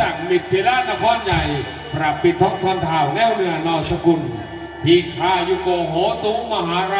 สั่งมิตรลรานครใหญ่พระปิดท้องทอนเท่าแนวเหนือนอสกุล ที่ข้าอยู่โกโหตุงมหาราช